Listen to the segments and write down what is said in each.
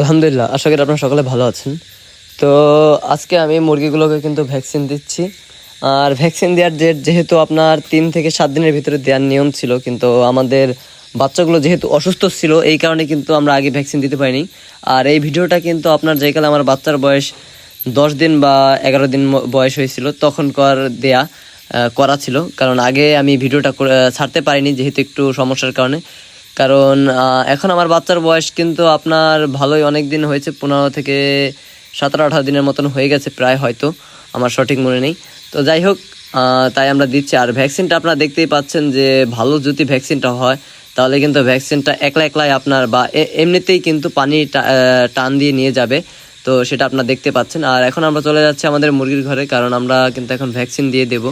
আলহামদুলিল্লাহ, আশা করি আপনারা সকলে ভালো আছেন। তো আজকে আমি মুরগিগুলোকে কিন্তু ভ্যাকসিন দিচ্ছি। আর ভ্যাকসিন দেওয়ার ডেট যেহেতু আপনার তিন থেকে সাত দিনের ভিতরে দেওয়ার নিয়ম ছিল, কিন্তু আমাদের বাচ্চাগুলো যেহেতু অসুস্থ ছিল, এই কারণে কিন্তু আমরা আগে ভ্যাকসিন দিতে পারিনি। আর এই ভিডিওটা কিন্তু আপনার যেকালে আমার বাচ্চার বয়স দশ দিন বা এগারো দিন বয়স হয়েছিল তখনকার দেয়া করা ছিল। কারণ আগে আমি ভিডিওটা ছাড়তে পারিনি, যেহেতু একটু সমস্যার কারণে। কারণ এখন আমার বাচ্চার বয়স কিন্তু আপনার ভালোই অনেক দিন হয়েছে, পনেরো থেকে সতেরো, আঠারো দিনের মতন হয়ে গেছে প্রায় হয়তো, আমার সঠিক মনে নেই। তো যাই হোক তাই আমরা দিচ্ছি। আর ভ্যাকসিনটা আপনারা দেখতেই পাচ্ছেন যে ভালো যদি ভ্যাকসিনটা হয়, তাহলে কিন্তু ভ্যাকসিনটা একলা একলাই আপনার বা এমনিতেই কিন্তু পানি টান দিয়ে নিয়ে যাবে। তো সেটা আপনারা দেখতে পাচ্ছেন। আর এখন আমরা চলে যাচ্ছি আমাদের মুরগির ঘরে, কারণ আমরা কিন্তু এখন ভ্যাকসিন দিয়ে দেবো।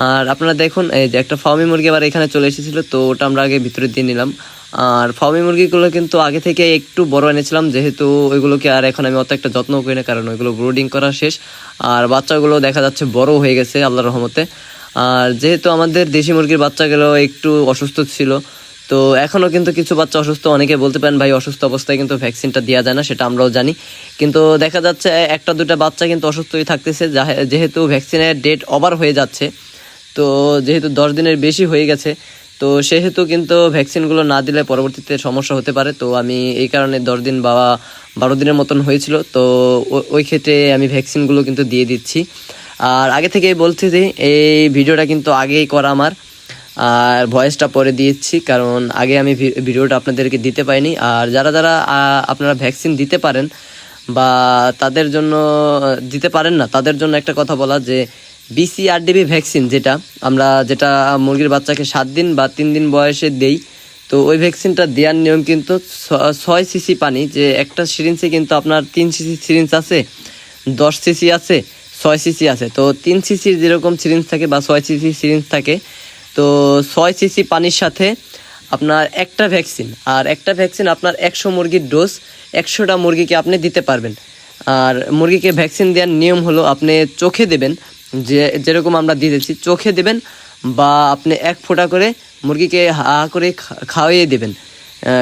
আর আপনারা দেখুন, এই যে একটা ফার্মি মুরগি আবার এখানে চলে এসেছিল, তো ওটা আমরা আগে ভিতরে দিয়ে নিলাম। আর ফার্মি মুরগিগুলো কিন্তু আগে থেকে একটু বড় এনেছিলাম, যেহেতু ওইগুলোকে আর এখন আমি অত একটা যত্ন করি না, কারণ ওইগুলো ব্রুডিং করা শেষ। আর বাচ্চাগুলো দেখা যাচ্ছে বড় হয়ে গেছে, আল্লাহর রহমতে। আর যেহেতু আমাদের দেশি মুরগির বাচ্চাগুলো একটু অসুস্থ ছিল, তো এখনও কিন্তু কিছু বাচ্চা অসুস্থ, অনেকে বলতে পারেন, ভাই, অসুস্থ অবস্থায় কিন্তু ভ্যাকসিনটা দেওয়া যায় না, সেটা আমরাও জানি। কিন্তু দেখা যাচ্ছে, একটা দুটা বাচ্চা কিন্তু অসুস্থই থাকতেছে, যাহে- যেহেতু ভ্যাকসিনের ডেট ওভার হয়ে যাচ্ছে তো যেহেতু দশ দিনের বেশি হয়ে গেছে, তো সেহেতু কিন্তু ভ্যাকসিনগুলো না দিলে পরবর্তীতে সমস্যা হতে পারে। তো আমি এই কারণে দশ দিন বা বারো দিনের মতন হয়েছিল। তো ওই ক্ষেত্রে আমি ভ্যাকসিনগুলো কিন্তু দিয়ে দিচ্ছি। আর আগে থেকেই বলছি যে, এই ভিডিওটা কিন্তু আগেই করা আমার। আর ভয়েসটা পরে দিয়েছি কারণ আগে আমি ভিডিওটা আপনাদেরকে দিতে পাইনি। আর যারা যারা আপনারা ভ্যাকসিন দিতে পারেন বা তাদের জন্য দিতে পারেন না, তাদের জন্য একটা কথা বলা যে বিসিআরডিবি ভ্যাকসিন যেটা, আমরা যেটা মুরগির বাচ্চাকে সাত দিন বা তিন দিন বয়সে দেই, তো ওই ভ্যাকসিনটা দেওয়ার নিয়ম কিন্তু ছয় সিসি পানি, যে একটা সিরিঞ্জে কিন্তু আপনার তিন সিসি সিরিঞ্জ আছে, দশ সিসি আছে, ছয় সিসি আছে। তো তিন সিসির যেরকম সিরিঞ্জ থাকে বা ছয় সিসি সিরিঞ্জ থাকে, তো ছয় সিসি পানির সাথে আপনার একটা ভ্যাকসিন আর একটা ভ্যাকসিন আপনার একশো মুরগির ডোজ একশোটা মুরগিকে আপনি দিতে পারবেন। আর মুরগিকে ভ্যাকসিন দেওয়ার নিয়ম হলো আপনি চোখে দেবেন, যে যেরকম আমরা দিতেছি, চোখে দেবেন বা আপনি এক ফোঁটা করে মুরগিকে হা করে খা- খাওয়িয়ে দেবেন।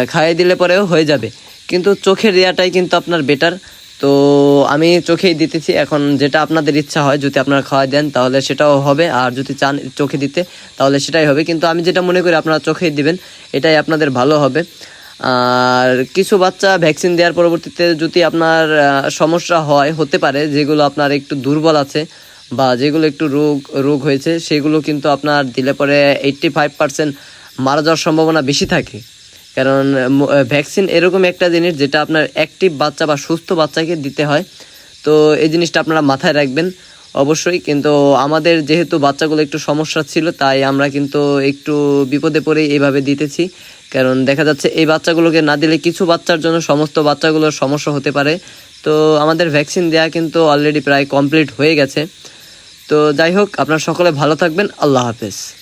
খাইয়ে দিলে পরেও হয়ে যাবে। কিন্তু চোখের দেওয়াটাই কিন্তু আপনার বেটার তো আমি চোখেই দিতেছি, এখন যেটা আপনাদের ইচ্ছা হয় যদি আপনারা খাওয়াই দেন, তাহলে সেটাও হবে। আর যদি চান চোখে দিতে, তাহলে সেটাই হবে। কিন্তু আমি যেটা মনে করি, আপনারা চোখেই দিবেন, এটাই আপনাদের ভালো হবে। আর কিছু বাচ্চা ভ্যাকসিন দেওয়ার পরবর্তীতে যদি আপনার সমস্যা হয়, হতে পারে, যেগুলো আপনার একটু দুর্বল আছে বা যেগুলো একটু রোগ রোগ হয়েছে, সেগুলো কিন্তু আপনার দিলে পরে এইট্টি ফাইভ পার্সেন্ট মারা যাওয়ার সম্ভাবনা বেশি থাকে। কারণ ভ্যাকসিন এরকম একটা জিনিস যেটা আপনার অ্যাক্টিভ বাচ্চা বা সুস্থ বাচ্চাকে দিতে হয়। তো এই জিনিসটা আপনারা মাথায় রাখবেন। অবশ্যই, কিন্তু আমাদের যেহেতু বাচ্চাগুলো একটু সমস্যা ছিল, তাই আমরা কিন্তু একটু বিপদে পড়ে এইভাবে দিতেছি। কারণ দেখা যাচ্ছে এই বাচ্চাগুলোকে না দিলে কিছু বাচ্চার জন্য সমস্ত বাচ্চাগুলোর সমস্যা হতে পারে। তো আমাদের ভ্যাকসিন দেওয়া কিন্তু অলরেডি প্রায় কমপ্লিট হয়ে গেছে। তো যাই হোক, আপনারা সকলে ভালো থাকবেন। আল্লাহ হাফেজ।